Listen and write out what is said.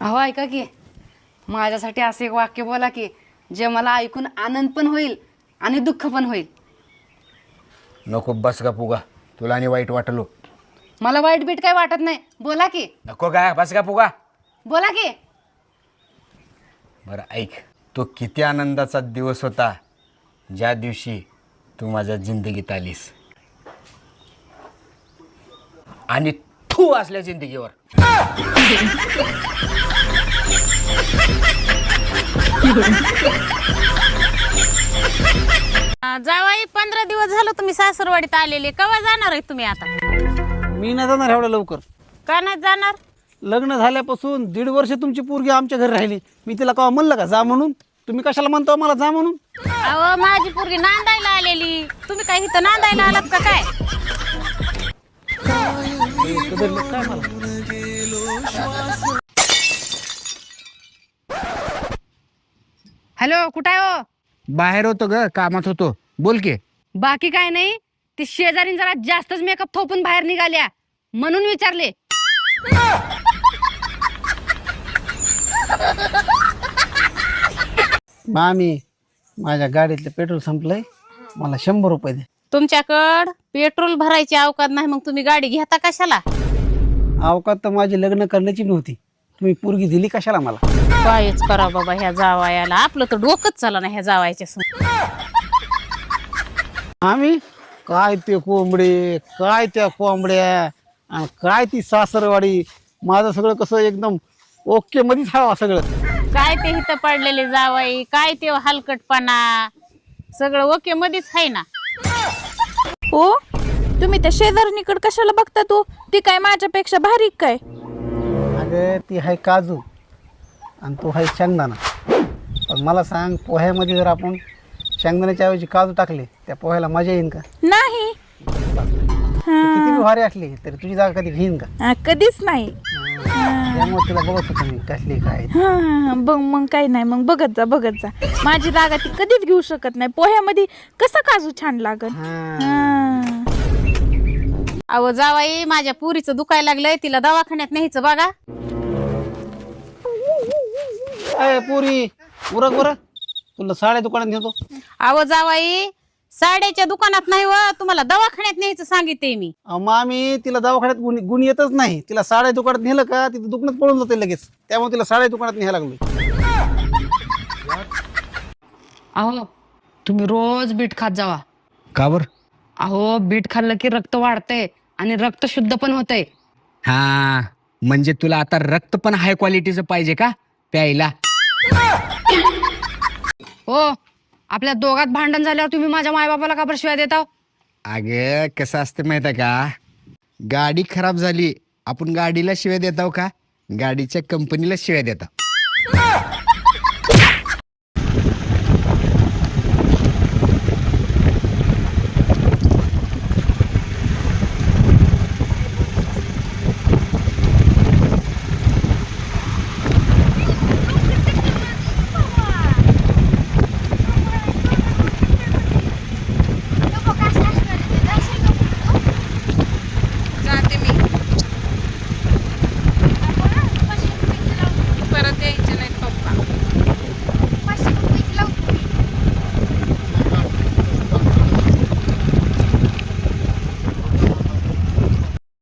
अहो ऐका की. माझ्यासाठी असं एक वाक्य बोला की जे मला ऐकून आनंद पण होईल आणि दुःख पण होईल. नको बस का पुगा तुला आणि वाईट वाटलो. मला वाईट बीट काय वाटत नाही. बोला की. नको का बस का पुगा बोला की. बरं ऐक. तो किती आनंदाचा दिवस होता ज्या दिवशी तू माझ्या जिंदगीत आलीस. आणि तू असल्या जिंदगीवर. जावाई पंधरा दिवस झालं तुम्ही सासरवाडीत आलेले. केव्हा जाणार आहे तुम्ही आता? मी नाही जाणार एवढ्या लवकर. का नाही जाणार? लग्न झाल्यापासून दीड वर्ष तुमची पोरगी आमच्या घरी राहिली. मी तिला कवा म्हणलं का जा म्हणून तुम्ही कशाला म्हणतो मला जा म्हणून अहो माझी पोरगी नांदायला आलेली. तुम्ही काय इथं नांदायला आलात का काय? कदरलं काय मला हॅलो कुठं आहे हो? बाहेर होतो ग कामात होतो. बोल की. बाकी काय नाही? ती शेजारीन जरा जास्तच मेकअप थोपून बाहेर निघाल्या. म्हणून विचारले. मामी माझ्या गाडीतलं पेट्रोल संपलंय. मला शंभर रुपये दे. तुमच्याकड पेट्रोल भरायची अवकात नाही मग तुम्ही गाडी घेता कशाला? अवकात तर माझी लग्न करण्याची नव्हती. तुम्ही पोरगी दिली कशाला मला? कायच करा बाबा ह्या जावायाला. आपलं तर डोकंच चाला ना ह्या जावायच्या संग. आम्ही काय ते कोंबडे काय त्या कोंबड्या आणि काय ती सासरवाडी? माझं सगळं कसं एकदम ओके मध्येच हवा सगळं. काय ते इथं पडलेले जावाई काय ते हलकटपणा? सगळं ओके मध्येच आहे ना? हो? तुम्ही त्या शेजारणीकडे कशाला बघता तू? ती काय माझ्यापेक्षा भारी काय? अगं ती आहे काजू आणि तो आहे शेंगदाणा. पण मला सांग पोह्यामध्ये जर आपण शेंगदाण्याच्या ऐवजी काजू टाकले त्या पोह्याला मजा येईन का? नाही. किती बी भारी असली तरी तुझी जागा कधी घेईन का? हा, कधीच नाही. त्यामुळे तिला बघत होतो मी कसली काय. हा, बघ मग काही नाही मग बघत जा बघत जा. माझी जागा ती कधीच घेऊ शकत नाही. पोह्यामध्ये कसं काजू छान लागल? हा. अहो जावाई माझ्या पुरीचं दुखायला लागलंय. तिला दवाखान्यात न्यायचं बघा. अय पुरी उरक बरं. तुला साड्या दुकानात नेतो. अहो जावाई साड्याच्या दुकानात नाही व तुम्हाला दवाखान्यात न्यायचं सांगितले मी. अहो, मामी तिला दवाखान्यात गुण गुण येतच नाही. तिला साड्या दुकानात नेलं का तिथं दुकानात पळून जाते लगेच. त्यामुळे तिला साड्या दुकानात न्यायला लागलो अहो तुम्ही रोज बीट खात जावा. का बर? अहो बीट खाल्लं की रक्त वाढतंय आणि रक्त शुद्ध पण होतंय. हा म्हणजे तुला आता रक्त पण हाय क्वालिटीचं पाहिजे का प्यायला? हो आपल्या दोघात भांडण झाल्यावर तुम्ही माझ्या मायबापाला का बरं शिवाय देता हो? अगे कसं असतं माहिती आहे का? गाडी खराब झाली आपण गाडीला शिव्या देताव का? गाडीच्या कंपनीला शिव्या देताव